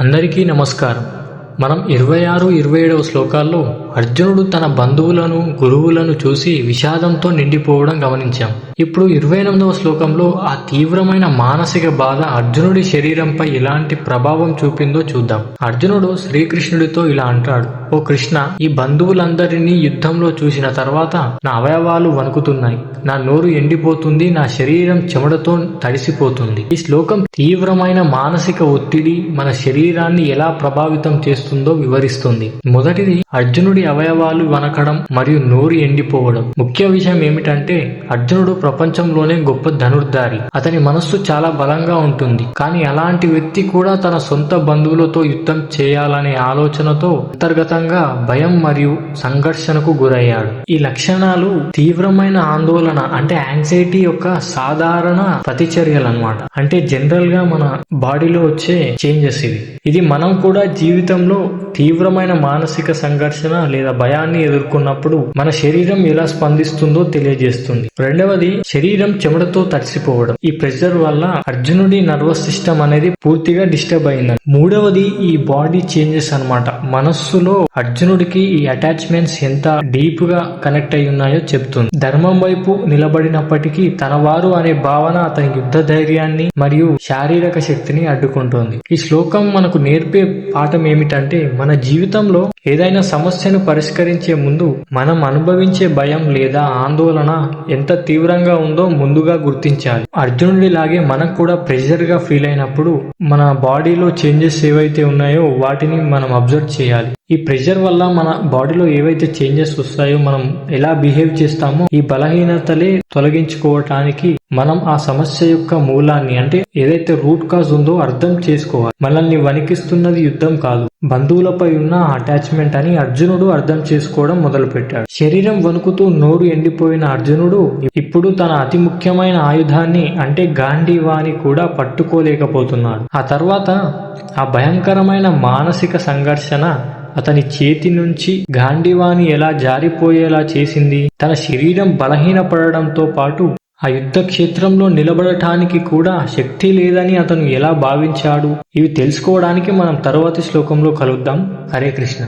అందరికీ నమస్కారం. మనం ఇరవై ఆరు ఇరవై ఏడవ శ్లోకాల్లో అర్జునుడు తన బంధువులను గురువులను చూసి విషాదంతో నిండిపోవడం గమనించాం. ఇప్పుడు ఇరవై ఎనిమిదవ శ్లోకంలో ఆ తీవ్రమైన మానసిక బాధ అర్జునుడి శరీరంపై ఎలాంటి ప్రభావం చూపిందో చూద్దాం. అర్జునుడు శ్రీకృష్ణుడితో ఇలా అంటాడు ఓ కృష్ణ ఈ బంధువులందరినీ యుద్ధంలో చూసిన తర్వాత నా అవయవాలు వణుకుతున్నాయి. నా నోరు ఎండిపోతుంది నా శరీరం చెమటతో తడిసిపోతుంది. ఈ శ్లోకం తీవ్రమైన మానసిక ఒత్తిడి మన శరీరాన్ని ఎలా ప్రభావితం చేస్తుందో వివరిస్తుంది. మొదటిది అర్జునుడి అవయవాలు వనకడం మరియు నోరు ఎండిపోవడం. ముఖ్య విషయం ఏమిటంటే అర్జునుడు ప్రపంచంలోనే గొప్ప ధనుర్ధారి. అతని మనస్సు చాలా బలంగా ఉంటుంది. కానీ అలాంటి వ్యక్తి కూడా తన సొంత బంధువులతో యుద్ధం చేయాలనే ఆలోచనతో అంతర్గతంగా భయం మరియు సంఘర్షణకు గురయ్యాడు. ఈ లక్షణాలు తీవ్రమైన ఆందోళన అంటే యాంగ్జైటీ యొక్క సాధారణ ప్రతిచర్యలు అనమాట అంటే జనరల్గా మన బాడీలో వచ్చే చేంజెస్ ఇవి. ఇది మనం కూడా జీవితంలో తీవ్రమైన మానసిక సంఘర్షణ లేదా భయాన్ని ఎదుర్కొన్నప్పుడు మన శరీరం ఎలా స్పందిస్తుందో తెలియజేస్తుంది. రెండవది శరీరం చెమటతో తడిసిపోవడం. ఈ ప్రెషర్ వల్ల అర్జునుడి నర్వస్ సిస్టమ్ అనేది పూర్తిగా డిస్టర్బ్ అయింది మూడవది ఈ బాడీ చేంజెస్ అన్నమాట. మనస్సులో అర్జునుడికి ఈ అటాచ్మెంట్స్ ఎంత డీప్గా కనెక్ట్ అయి ఉన్నాయో చెప్తుంది. ధర్మం వైపు నిలబడినప్పటికీ తన వారు అనే భావన అతని యుద్ధ ధైర్యాన్ని మరియు శారీరక శక్తిని అడ్డుకుంటోంది. ఈ శ్లోకం మనకు నేర్పే పాఠం ఏమిటంటే మన జీవితంలో ఏదైనా సమస్యను పరిష్కరించే ముందు మనం అనుభవించే భయం లేదా ఆందోళన ఎంత తీవ్రంగా ఉందో ముందుగా గుర్తించాలి. అర్జునుడిలాగే మనకు కూడా ప్రెషర్గా ఫీల్ అయినప్పుడు మన బాడీలో చేంజెస్ ఏవైతే ఉన్నాయో వాటిని మనం అబ్జర్వ్ చేయాలి. ఈ ప్రెషర్ వల్ల మన బాడీలో ఏవైతే చేంజెస్ వస్తాయో మనం ఎలా బిహేవ్ చేస్తామో ఈ బలహీనతలే తొలగించుకోవటానికి మనం ఆ సమస్య యొక్క మూలాన్ని అంటే ఏదైతే రూట్ కాజ్ ఉందో అర్థం చేసుకోవాలి. మనల్ని వణికిస్తున్నది యుద్ధం కాదు. బంధువులపై ఉన్న అటాచ్మెంట్ అని అర్జునుడు అర్థం చేసుకోవడం మొదలుపెట్టాడు. శరీరం వణుకుతూ నోరు ఎండిపోయిన అర్జునుడు ఇప్పుడు తన అతి ముఖ్యమైన ఆయుధాన్ని అంటే గాంధీవాని కూడా పట్టుకోలేకపోతున్నాడు. ఆ తర్వాత ఆ భయంకరమైన మానసిక సంఘర్షణ అతని చేతి నుంచి గాంధీవాణి ఎలా జారిపోయేలా చేసింది? తన శరీరం బలహీనపడడంతో పాటు ఆ యుద్ధ క్షేత్రంలో నిలబడటానికి కూడా శక్తి లేదని అతను ఎలా భావించాడు? ఇవి తెలుసుకోవడానికి మనం తరువాతి శ్లోకంలో కలుద్దాం. హరే కృష్ణ.